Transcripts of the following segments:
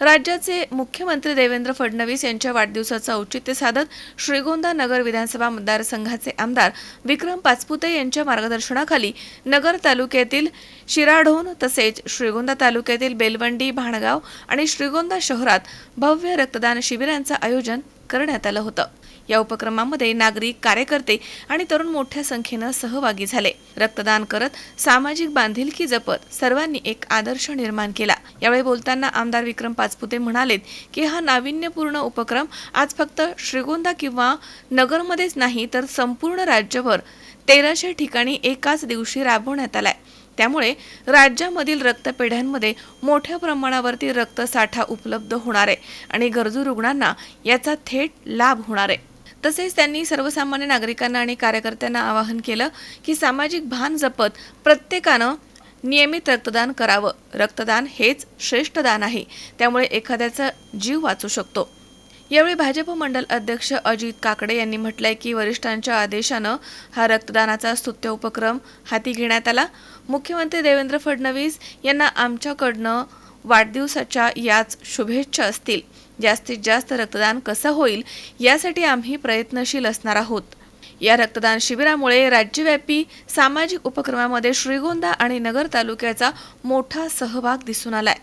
राज्याचे मुख्यमंत्री देवेंद्र फडणवीस यांच्या वाढदिवसाचं औचित्य साधत श्रीगोंदा नगर विधानसभा मतदारसंघाचे आमदार विक्रम पाचपुते यांच्या मार्गदर्शनाखाली नगर तालुक्यातील शिराढोण तसेच श्रीगोंदा तालुक्यातील बेलवंडी भाणगाव आणि श्रीगोंदा शहरात भव्य रक्तदान शिबिरांचं आयोजन करण्यात आलं होतं. या उपक्रमामध्ये नागरिक कार्यकर्ते आणि तरुण मोठ्या संख्येनं सहभागी झाले. रक्तदान करत सामाजिक बांधिलकी जपत सर्वांनी एक आदर्श निर्माण केला. यावेळी बोलताना आमदार विक्रम पाचपुते म्हणालेत की हा नाविन्यपूर्ण उपक्रम आज फक्त श्रीगोंदा किंवा नगरमध्येच नाही तर संपूर्ण राज्यभर तेराशे ठिकाणी एकाच दिवशी राबवण्यात आलाय. त्यामुळे राज्यामधील रक्तपेढ्यांमध्ये मोठ्या प्रमाणावरती रक्तसाठा उपलब्ध होणार आहे आणि गरजू रुग्णांना याचा थेट लाभ होणार आहे. तसेच त्यांनी सर्वसामान्य नागरिकांना आणि कार्यकर्त्यांना आवाहन केलं की सामाजिक भान जपत प्रत्येकानं नियमित रक्तदान करावं. रक्तदान हेच श्रेष्ठ दान आहे. त्यामुळे एखाद्याचा जीव वाचू शकतो. यावेळी भाजप मंडल अध्यक्ष अजित काकडे यांनी म्हटलंय की वरिष्ठांच्या आदेशानं हा रक्तदानाचा स्तुत्य उपक्रम हाती घेण्यात आला. मुख्यमंत्री देवेंद्र फडणवीस यांना आमच्याकडनं वाढदिवसाच्या याच शुभेच्छा असतील. जास्तीत जास्त रक्तदान कसं होईल यासाठी आम्ही प्रयत्नशील असणार आहोत. या रक्तदान शिबिरामुळे राज्यव्यापी सामाजिक उपक्रमामध्ये श्रीगोंदा आणि नगर तालुक्याचा मोठा सहभाग दिसून आलाय.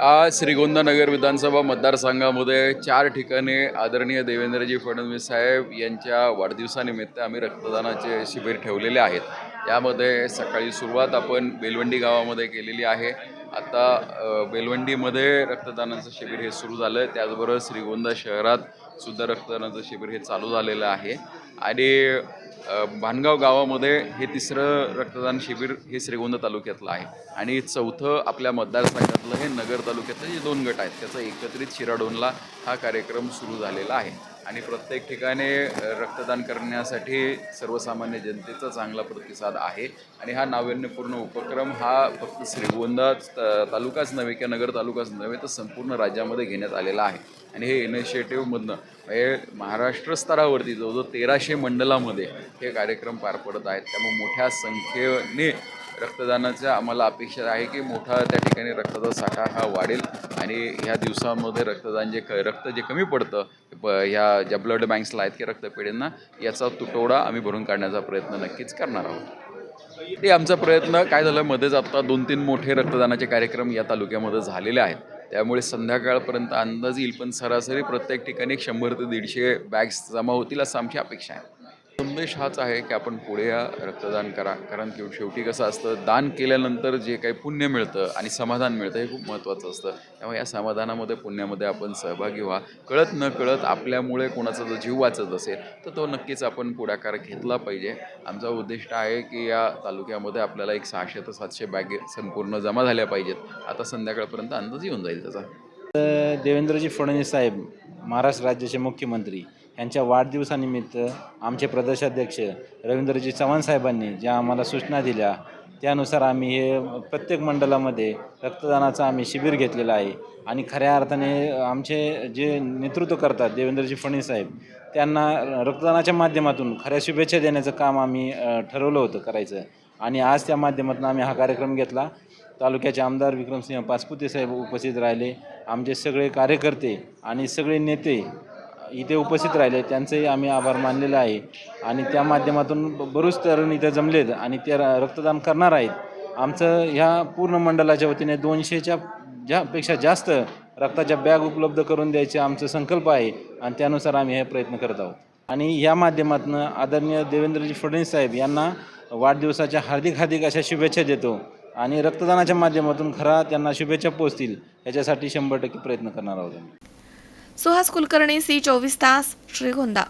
आज श्रीगोंदा नगर विधानसभा मतदारसंघामध्ये चार ठिकाणी आदरणीय देवेंद्रजी फडणवीस साहेब यांच्या वाढदिवसानिमित्त आम्ही रक्तदानाचे शिबिर ठेवलेले आहेत. यामध्ये सकाळी सुरुवात आपण बेलवंडी गावामध्ये केलेली आहे. आता बेलवंडीमध्ये रक्तदानाचं शिबिर हे सुरू झालं आहे त्याचबरोबर श्रीगोंदा शहरात सुद्धा रक्तदानाचं शिबिर हे चालू झालेलं आहे. आणि भानगाव गावामध्ये हे तिसरं रक्तदान शिबिर हे श्रीगोंदा तालुक्यातलं आहे. आणि चौथं आपल्या मतदारसंघातलं हे नगर तालुक्यातले जे दोन गट आहेत त्याचा एकत्रित शिराडोनला हा कार्यक्रम सुरू झालेला आहे. आणि प्रत्येक ठिकाणी रक्तदान करण्यासाठी सर्वसामान्य जनतेचा चांगला प्रतिसाद आहे. आणि हा नाविन्यपूर्ण उपक्रम हा फक्त श्रीगोंदा त- तालुकाच नव्हे किंवा नगर तालुकाच नव्हे तर संपूर्ण राज्यामध्ये घेण्यात आलेला आहे. आणि हे इनिशिएटिव्हमधनं हे महाराष्ट्र स्तरावरती जवळजवळ तेराशे मंडलामध्ये हे कार्यक्रम पार पडत आहेत. त्यामुळे मोठ्या संख्येने रक्तदानाच्या आम्हाला अपेक्षा आहे की मोठा त्या ठिकाणी रक्ताचा साठा हा वाढेल. आणि ह्या दिवसांमध्ये रक्तदान जे क रक्त जे कमी पडतं प ह्या ज्या ब्लड बँक्सला आहेत की रक्तपेढींना याचा तुटवडा आम्ही भरून काढण्याचा प्रयत्न नक्कीच करणार आहोत. ते आमचा प्रयत्न काय झालं मध्येच आत्ता दोन तीन मोठे रक्तदानाचे कार्यक्रम या तालुक्यामध्ये झालेले आहेत. त्यामुळे संध्याकाळपर्यंत अंदाज येईल पण सरासरी प्रत्येक ठिकाणी एक शंभर ते दीडशे बॅग्स जमा होतील असं आमची अपेक्षा आहे. संदेश हाच आहे की आपण पुढे या रक्तदान करा. कारण की शेवटी कसं असतं दान केल्यानंतर जे काही पुण्य मिळतं आणि समाधान मिळतं हे खूप महत्त्वाचं असतं. त्यामुळे या समाधानामध्ये पुण्यामध्ये आपण सहभागी व्हा. कळत न कळत आपल्यामुळे कोणाचा जर जीव वाचत असेल तर तो नक्कीच आपण पुढाकार घेतला पाहिजे. आमचा उद्दिष्ट आहे की या तालुक्यामध्ये आपल्याला एक सहाशे ते सातशे बॅगे संपूर्ण जमा झाल्या पाहिजेत. आता संध्याकाळपर्यंत अंदाज येऊन जाईल त्याचा. देवेंद्रजी फडणवीस साहेब महाराष्ट्र राज्याचे मुख्यमंत्री. यांच्या वाढदिवसानिमित्त आमचे प्रदेशाध्यक्ष रवींद्रजी चव्हाण साहेबांनी ज्या आम्हाला सूचना दिल्या त्यानुसार आम्ही हे प्रत्येक मंडळामध्ये रक्तदानाचं आम्ही शिबिर घेतलेलं आहे. आणि खऱ्या अर्थाने आमचे जे नेतृत्व करतात देवेंद्रजी फडणवीस साहेब त्यांना रक्तदानाच्या माध्यमातून खऱ्या शुभेच्छा देण्याचं काम आम्ही ठरवलं होतं करायचं. आणि आज त्या माध्यमातून आम्ही हा कार्यक्रम घेतला. तालुक्याचे आमदार विक्रमसिंह पासपुते साहेब उपस्थित राहिले. आमचे सगळे कार्यकर्ते आणि सगळे नेते इथे उपस्थित राहिले. त्यांचंही आम्ही आभार मानलेला आहे. आणि त्या माध्यमातून बरूच तरुण इथे जमलेत आणि ते र- रक्तदान करणार आहेत. आमचं ह्या पूर्ण मंडळाच्या वतीने दोनशेच्या ज्यापेक्षा जास्त रक्ताच्या बॅग उपलब्ध करून द्यायचे आमचं संकल्प आहे. आणि त्यानुसार आम्ही हे प्रयत्न करत आहोत. आणि या माध्यमातून आदरणीय देवेंद्रजी फडणवीस साहेब यांना वाढदिवसाच्या हार्दिक हार्दिक अशा शुभेच्छा देतो. आणि रक्तदानाच्या माध्यमातून खरा त्यांना शुभेच्छा पोचतील याच्यासाठी शंभर टक्के प्रयत्न करणार आहोत आम्ही. सुहास कुलकर्णी सी चोवीस तास श्रीगोंदा.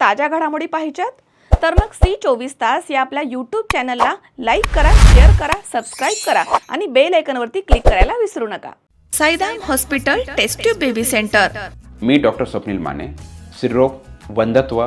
ताज्या घडामोडी पाहिजेत? तर मग सी चोवीस तास या आपल्या यूट्यूब चॅनलला लाईक करा शेअर करा सबस्क्राईब करा आणि बेल आयकॉनवरती क्लिक करायला विसरू नका. Saidam hospital test tube baby centre मी डॉक्टर स्वप्नील माने स्त्रीरोग वंधत्व